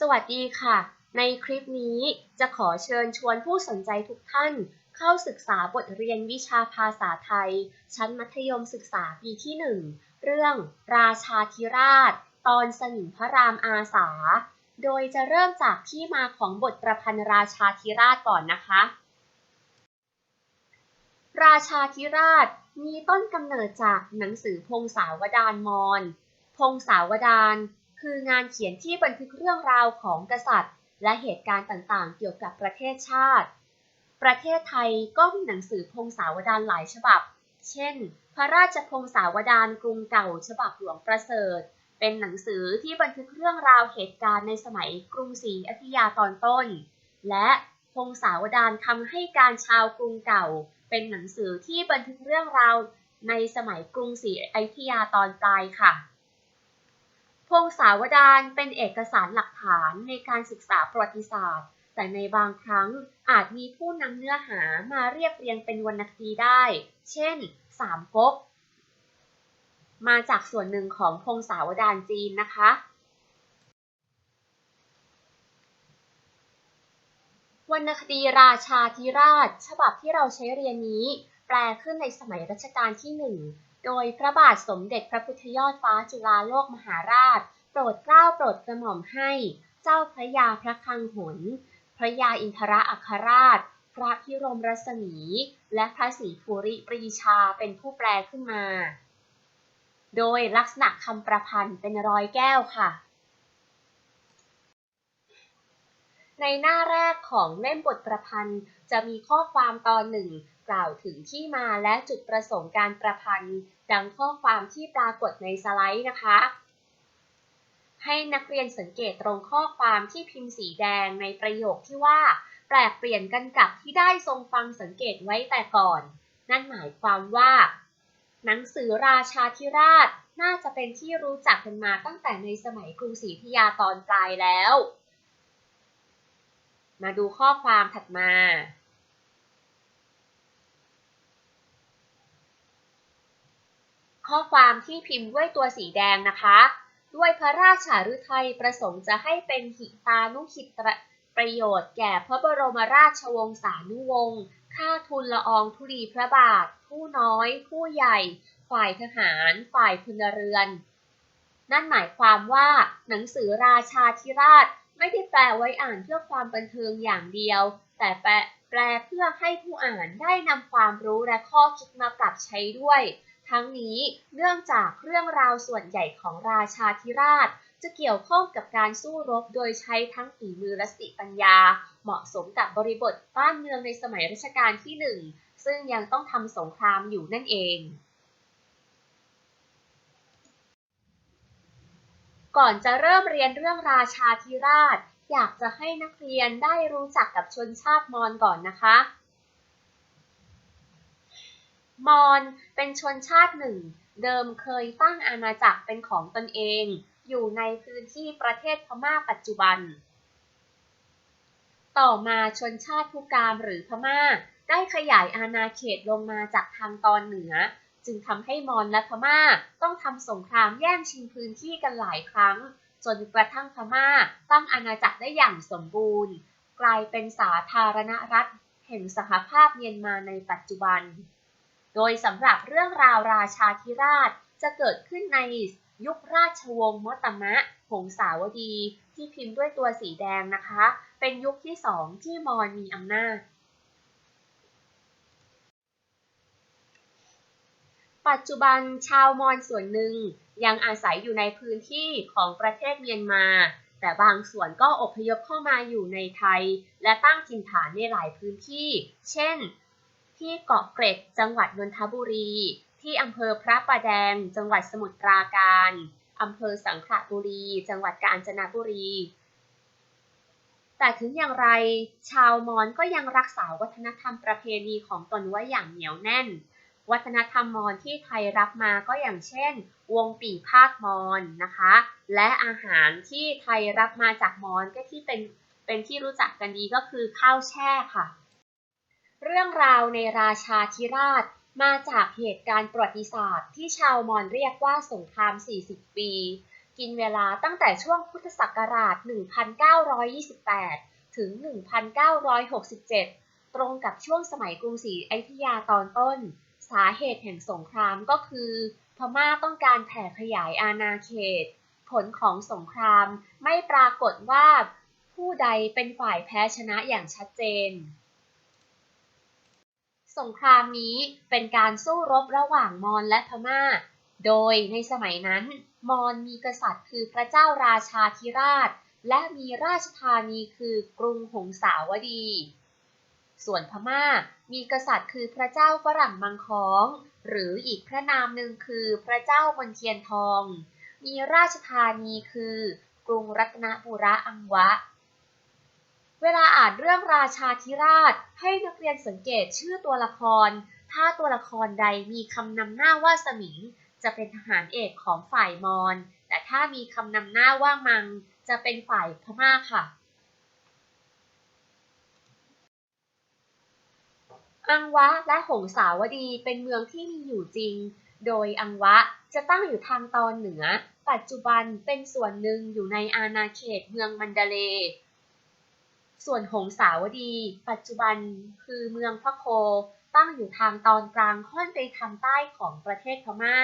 สวัสดีค่ะ ในคลิปนี้จะขอเชิญชวนผู้สนใจทุกท่าน เข้าศึกษาบทเรียนวิชาภาษาไทย ชั้นมัธยมศึกษาปีที่ 1 เรื่อง ราชาธิราช ตอนสนิมพระรามอาสา โดยจะเริ่มจากที่มาของบทประพันธ์ราชาธิราชก่อนนะคะ ราชาธิราชมีต้นกำเนิดจากหนังสือพงศาวดารมอญพงศาวดาร คืองานเขียนที่บันทึกเรื่องราวของกษัตริย์ และเหตุการณ์ต่างๆ เกี่ยวกับประเทศชาติ ประเทศไทยก็มีหนังสือพงศาวดารหลายฉบับ เช่น พระราชพงศาวดารกรุงเก่า ฉบับหลวงประเสริฐ เป็นหนังสือที่บันทึกเรื่องราวเหตุการณ์ในสมัยกรุงศรีอยุธยาตอนต้น และพงศาวดารคำให้การชาวกรุงเก่า เป็นหนังสือที่บันทึกเรื่องราวในสมัยกรุงศรีอยุธยาตอนปลายค่ะ งศาวดารเป็นเอกสารหลักฐานในการศึกษาประวัติศาสตร์ แต่ในบางครั้งอาจมีผู้นำเนื้อหามาเรียบเรียงเป็นวรรณคดีได้ เช่น สามก๊ก มาจากส่วนหนึ่งของพงศาวดารจีนนะคะ วรรณคดีราชาธิราช ฉบับที่เราใช้เรียนนี้ แปลขึ้นในสมัยรัชกาลที่หนึ่ง โดยพระบาทสมเด็จพระพุทธยอดฟ้าจุฬาโลกมหาราช โปรดเกล้าโปรดกระหม่อมให้ เจ้าพระยาพระคังหน พระยาอินทรอัครราช พระพิรมรัศมี และพระศรีภูริปรีชาเป็นผู้แปลขึ้นมา โดยลักษณะคำประพันธ์เป็นรอยแก้วค่ะ ในหน้าแรกของเล่มบทประพันธ์จะมีข้อความตอนหนึ่งกล่าวถึงที่มาและจุดประสงค์การประพันธ์ ดังข้อความที่ปรากฏในสไลด์นะคะ ให้นักเรียนสังเกตตรงข้อความที่พิมพ์สีแดงในประโยคที่ว่า แปลกเปลี่ยนกันกับที่ได้ทรงฟังสังเกตไว้แต่ก่อน นั่นหมายความว่า หนังสือราชาธิราชน่าจะเป็นที่รู้จักกันมาตั้งแต่ในสมัยกรุงศรีอยุธยาตอนปลายแล้ว มาดูข้อความถัดมา ข้อความที่พิมพ์ด้วยตัวสีแดงนะคะ ด้วยพระราชาฤทัยประสงค์จะให้เป็นหิตานุขิตประโยชน์แก่พระบรมราชวงศานุวงศ์ข้าทูลละอองธุลีพระบาท ผู้น้อย ผู้ใหญ่ ฝ่ายทหาร ฝ่ายพลเรือน นั่นหมายความว่า หนังสือราชาธิราชไม่ได้แปลไว้อ่านเพื่อความบันเทิงอย่างเดียว แต่แปลแปลเพื่อให้ผู้อ่านได้นำความรู้และข้อคิดมาปรับใช้ด้วย ทั้งนี้เนื่องจากเรื่องราวส่วนใหญ่ของราชาธิราช จะเกี่ยวข้องกับการสู้รบโดยใช้ทั้งฝีมือและสติปัญญา เหมาะสมกับบริบทบ้านเมืองในสมัยรัชกาลที่หนึ่งซึ่งยังต้องทำสงครามอยู่นั่นเอง ก่อนจะเริ่มเรียนเรื่องราชาธิราช อยากจะให้นักเรียนได้รู้จักกับชนชาติมอญก่อนนะคะ มอญเป็นชนชาติหนึ่ง เดิมเคยตั้งอาณาจักรเป็นของตนเอง อยู่ในพื้นที่ประเทศพม่าปัจจุบัน ต่อมาชนชาติผู้กามหรือพม่า ได้ขยายอาณาเขตลงมาจากทางตอนเหนือ จึงทำให้มอญและพม่าต้องทำสงครามแย่งชิงพื้นที่กันหลายครั้ง จนกระทั่งพม่าตั้งอาณาจักรได้อย่างสมบูรณ์ กลายเป็นสาธารณรัฐ แห่งสหภาพเมียนมาในปัจจุบัน โดยสำหรับเรื่องราวราชาธิราชจะเกิดขึ้นในยุคราชวงศ์มตมะ หงสาวดี ที่พิมพ์ด้วยตัวสีแดงนะคะ เป็นยุคที่สองที่มอญมีอำนาจ ปัจจุบันชาวมอญส่วนหนึ่งยังอาศัยอยู่ในพื้นที่ของประเทศเมียนมา แต่บางส่วนก็อพยพเข้ามาอยู่ในไทย และตั้งถิ่นฐานในหลายพื้นที่ เช่น ที่เกาะเกร็ดจังหวัดนนทบุรี ที่อำเภอพระประแดง จังหวัดสมุทรปราการอำเภอสังขละบุรี จังหวัดกาญจนบุรี แต่ถึงอย่างไร ชาวมอญก็ยังรักษาวัฒนธรรมประเพณีของตนไว้อย่างเหนียวแน่น วัฒนธรรมมอญที่ไทยรับมาก็อย่างเช่น วงปี่ภาคมอญนะคะ และอาหารที่ไทยรับมาจากมอญก็ที่เป็นเป็นที่รู้จักกันดีก็คือข้าวแช่ค่ะ เรื่องราวในราชาธิราชมาจากเหตุการณ์ประวัติศาสตร์ที่ชาวมอญเรียกว่าสงคราม 40 ปี กินเวลาตั้งแต่ช่วงพุทธศักราช 1928 ถึง 1967 ตรงกับช่วงสมัยกรุงศรีอยุธยาตอนต้น สาเหตุแห่งสงครามก็คือ พม่าต้องการแผ่ขยายอาณาเขต ผลของสงครามไม่ปรากฏว่าผู้ใดเป็นฝ่ายแพ้ชนะอย่างชัดเจน สงครามนี้เป็นการสู้รบระหว่างมอญและพม่า โดยในสมัยนั้น มอญมีกษัตริย์คือพระเจ้าราชาธิราช และมีราชธานีคือกรุงหงสาวดี ส่วนพม่ามีกษัตริย์คือพระเจ้าฝรั่งมังค้อง หรืออีกพระนามหนึ่งคือพระเจ้ามนเทียนทอง มีราชธานีคือกรุงรัตนบุระอังวะ เวลาอ่านเรื่องราชาธิราช ให้นักเรียนสังเกตชื่อตัวละคร ถ้าตัวละครใดมีคำนำหน้าว่าสมิง จะเป็นทหารเอกของฝ่ายมอญแต่ถ้ามีคำนำหน้าว่ามัง จะเป็นฝ่ายพม่าค่ะ อังวะและหงสาวดีเป็นเมืองที่มีอยู่จริง โดยอังวะจะตั้งอยู่ทางตอนเหนือ ปัจจุบันเป็นส่วนหนึ่งอยู่ในอาณาเขตเมืองมันดาเลย์ ส่วนหงสาวดี ปัจจุบันคือเมืองพะโค ตั้งอยู่ทางตอนกลางค่อนไปทางใต้ของประเทศพม่า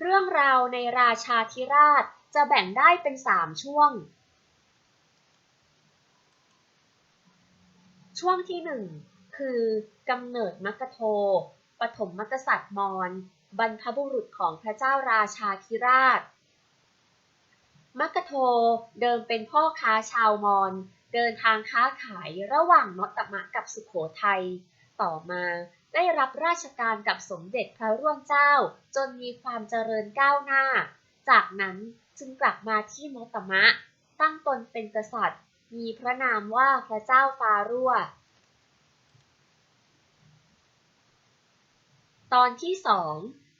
เรื่องราวในราชาธิราชจะแบ่งได้เป็นสามช่วง ช่วงที่หนึ่งคือกำเนิดมักโท ปฐมมกษัตริย์มอญบรรพบุรุษของพระเจ้าราชาธิราช มักกะโทเดิมเป็นพ่อค้าชาวมอญเดินทางค้าขายระหว่างมอตตมะกับสุขโขทัย ต่อมาได้รับราชการกับสมเด็จพระร่วงเจ้า จนมีความเจริญก้าวหน้า จากนั้นจึงกลับมาที่มอตตมะ ตั้งตนเป็นกษัตริย์ มีพระนามว่าพระเจ้าฟารั่ว ตอนที่สอง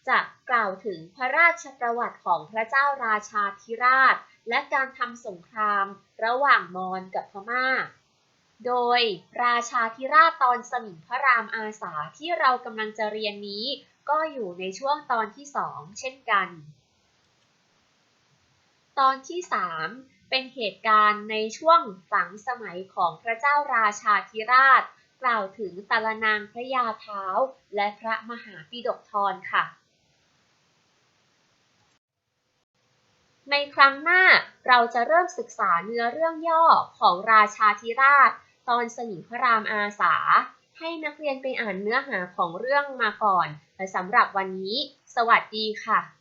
จะกล่าวถึงพระราชประวัติของพระเจ้าราชาธิราช และการทำสงครามระหว่างมอญกับพม่า โดยราชาธิราชตอนสมิงพระรามอาสาที่เรากำลังจะเรียนนี้ ก็อยู่ในช่วงตอนที่สองเช่นกัน ตอนที่สามเป็นเหตุการณ์ในช่วงหลังสมัยของพระเจ้าราชาธิราช กล่าวถึงตาลนางพระยาเท้า และพระมหาปิฎกธรค่ะ ในครั้งหน้าเราจะเริ่มศึกษาเนื้อเรื่องย่อของราชาธิราช ตอนสมิงพระรามอาสา ให้นักเรียนไปอ่านเนื้อหาของเรื่องมาก่อนและสำหรับวันนี้ สวัสดีค่ะ